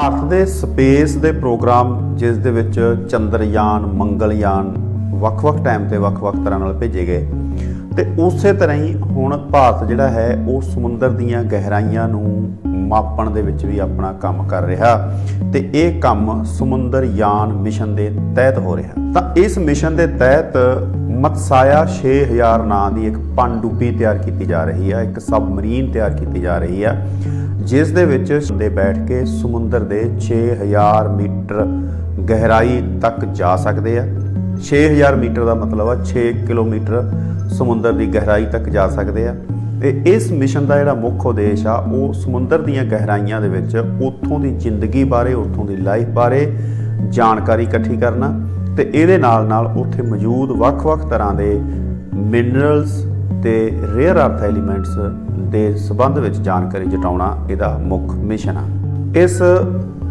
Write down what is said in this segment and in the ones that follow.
ਭਾਰਤ ਦੇ ਸਪੇਸ ਦੇ ਪ੍ਰੋਗਰਾਮ ਜਿਸ ਦੇ ਵਿੱਚ ਚੰਦਰਯਾਨ, ਮੰਗਲਯਾਨ ਵੱਖ-ਵੱਖ ਟਾਈਮ ਤੇ ਵੱਖ-ਵੱਖ ਤਰ੍ਹਾਂ ਨਾਲ ਭੇਜੇ ਗਏ। ਤੇ ਉਸੇ ਤਰ੍ਹਾਂ ਹੀ ਹੁਣ ਭਾਰਤ ਜਿਹੜਾ ਹੈ, ਉਹ ਸਮੁੰਦਰ ਦੀਆਂ ਗਹਿਰਾਈਆਂ ਨੂੰ ਮਾਪਣ ਦੇ ਵਿੱਚ ਵੀ ਆਪਣਾ ਕੰਮ ਕਰ ਰਿਹਾ। ਤੇ ਇਹ ਕੰਮ ਸਮੁੰਦਰਯਾਨ ਮਿਸ਼ਨ ਦੇ ਤਹਿਤ ਹੋ ਰਿਹਾ। ਤਾਂ ਇਸ ਮਿਸ਼ਨ ਦੇ ਤਹਿਤ ਮਤਸਾਇਆ 6000 ਨਾਂ ਦੀ ਇੱਕ ਪਣਡੁੱਬੀ ਤਿਆਰ ਕੀਤੀ ਜਾ ਰਹੀ ਹੈ ਇੱਕ ਸਬਮਰੀਨ ਤਿਆਰ ਕੀਤੀ ਜਾ ਰਹੀ ਹੈ ਜਿਸ ਦੇ ਵਿੱਚ ਦੇ ਬੈਠ ਕੇ ਸਮੁੰਦਰ ਦੇ 6000 ਮੀਟਰ ਗਹਿਰਾਈ ਤੱਕ ਜਾ ਸਕਦੇ ਆ। 6000 ਮੀਟਰ ਦਾ ਮਤਲਬ ਆ 6 ਕਿਲੋਮੀਟਰ ਸਮੁੰਦਰ ਦੀ ਗਹਿਰਾਈ ਤੱਕ ਜਾ ਸਕਦੇ ਆ। ਤੇ ਇਸ ਮਿਸ਼ਨ ਦਾ ਜਿਹੜਾ ਮੁੱਖ ਉਦੇਸ਼ ਆ, ਉਹ ਸਮੁੰਦਰ ਦੀਆਂ ਗਹਿਰਾਈਆਂ ਦੇ ਵਿੱਚ ਉੱਥੋਂ ਦੀ ਜ਼ਿੰਦਗੀ ਬਾਰੇ, ਉੱਥੋਂ ਦੀ ਲਾਈਫ ਬਾਰੇ ਜਾਣਕਾਰੀ ਇਕੱਠੀ ਕਰਨਾ ਤੇ ਇਹਦੇ ਨਾਲ ਨਾਲ ਉੱਥੇ ਮੌਜੂਦ ਵੱਖ-ਵੱਖ ਤਰ੍ਹਾਂ ਦੇ ਮਿਨਰਲਸ ਤੇ ਰੇਅਰ ਅਰਥ ਐਲੀਮੈਂਟਸ ਦੇ ਸਬੰਧ ਵਿੱਚ ਜਾਣਕਾਰੀ ਜਟਾਉਣਾ ਇਹਦਾ ਮੁੱਖ ਮਿਸ਼ਨ ਆ। ਇਸ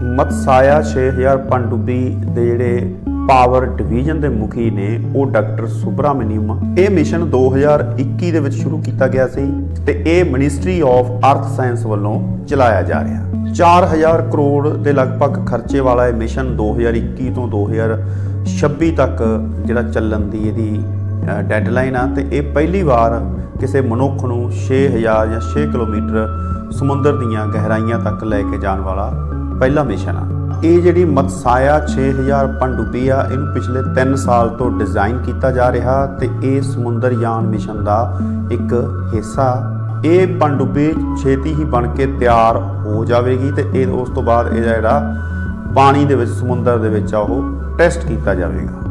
ਮਤਸਾਇਆ 6000 ਪਣਡੁੱਬੀ ਦੇ ਜਿਹੜੇ ਪਾਵਰ ਡਿਵੀਜ਼ਨ ਦੇ ਮੁਖੀ ਨੇ, ਉਹ ਡਾਕਟਰ ਸੁਬਰਾਮਨੀਅਮ। ਇਹ ਮਿਸ਼ਨ 2021 ਦੇ ਵਿੱਚ ਸ਼ੁਰੂ ਕੀਤਾ ਗਿਆ ਸੀ ਤੇ ਇਹ ਮਿਨਿਸਟਰੀ ਆਫ ਅਰਥ ਸਾਇੰਸ ਵੱਲੋਂ ਚਲਾਇਆ ਜਾ ਰਿਹਾ। 4000 ਕਰੋੜ ਦੇ ਲਗਭਗ ਖਰਚੇ ਵਾਲਾ ਇਹ ਮਿਸ਼ਨ 2021 ਤੋਂ 2026 ਤੱਕ ਜਿਹੜਾ ਚੱਲਣ ਦੀ ਇਹਦੀ ਡੈਡਲਾਈਨ ਆ ਤੇ ਇਹ ਪਹਿਲੀ ਵਾਰ ਕਿਸੇ ਮਨੁੱਖ ਨੂੰ 6000 ਜਾਂ 6 ਕਿਲੋਮੀਟਰ ਸਮੁੰਦਰ ਦੀਆਂ ਗਹਿਰਾਈਆਂ ਤੱਕ ਲੈ ਕੇ ਜਾਣ ਵਾਲਾ ਪਹਿਲਾ ਮਿਸ਼ਨ ਆ। ਇਹ ਜਿਹੜੀ ਮਤਸਾਇਆ 6000 ਪਣਡੁੱਬੀ ਆ, ਇਹਨੂੰ ਪਿਛਲੇ 3 ਸਾਲ ਤੋਂ ਡਿਜ਼ਾਈਨ ਕੀਤਾ ਜਾ ਰਿਹਾ ਤੇ ਇਹ ਸਮੁੰਦਰ ਯਾਨ ਮਿਸ਼ਨ ਦਾ ਇੱਕ ਹਿੱਸਾ। ਇਹ ਪਣਡੁੱਬੀ ਛੇਤੀ ਹੀ ਬਣ ਕੇ ਤਿਆਰ ਹੋ ਜਾਵੇਗੀ ਤੇ ਇਹ ਉਸ ਤੋਂ ਬਾਅਦ ਇਹ ਜਿਹੜਾ ਪਾਣੀ ਦੇ ਵਿੱਚ, ਸਮੁੰਦਰ ਦੇ ਵਿੱਚ ਆ, ਉਹ ਟੈਸਟ ਕੀਤਾ ਜਾਵੇਗਾ।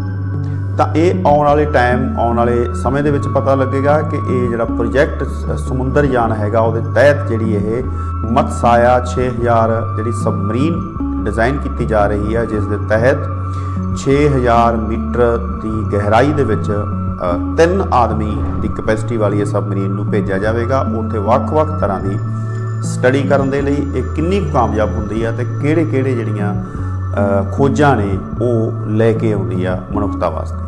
ਤਾਂ ਇਹ ਆਉਣ ਵਾਲੇ ਟਾਈਮ ਆਉਣ ਵਾਲੇ ਸਮੇਂ ਦੇ ਵਿੱਚ ਪਤਾ ਲੱਗੇਗਾ ਕਿ ਇਹ ਜਿਹੜਾ ਪ੍ਰੋਜੈਕਟ ਸਮੁੰਦਰ ਯਾਨ ਹੈਗਾ, ਉਹਦੇ ਤਹਿਤ ਜਿਹੜੀ ਇਹ ਮਤਸਾਇਆ 6000 ਜਿਹੜੀ ਸਬਮਰੀਨ ਡਿਜ਼ਾਈਨ ਕੀਤੀ ਜਾ ਰਹੀ ਹੈ, ਜਿਸ ਦੇ ਤਹਿਤ 6000 ਮੀਟਰ ਦੀ ਗਹਿਰਾਈ ਦੇ ਵਿੱਚ ਤਿੰਨ ਆਦਮੀ ਦੀ ਕਪੈਸਿਟੀ ਵਾਲੀ ਇਹ ਸਬਮਰੀਨ ਨੂੰ ਭੇਜਿਆ ਜਾਵੇਗਾ। ਉੱਥੇ ਵੱਖ-ਵੱਖ ਤਰ੍ਹਾਂ ਦੀ ਸਟੱਡੀ ਕਰਨ ਦੇ ਲਈ ਇਹ ਕਿੰਨੀ ਕੁ ਕਾਮਯਾਬ ਹੁੰਦੀ ਹੈ ਤੇ ਕਿਹੜੇ-ਕਿਹੜੇ ਜਿਹੜੀਆਂ ਖੋਜਾਂ ਨੇ ਉਹ ਲੈ ਕੇ ਆਉਂਦੀ ਆ ਮਨੁੱਖਤਾ ਵਾਸਤੇ।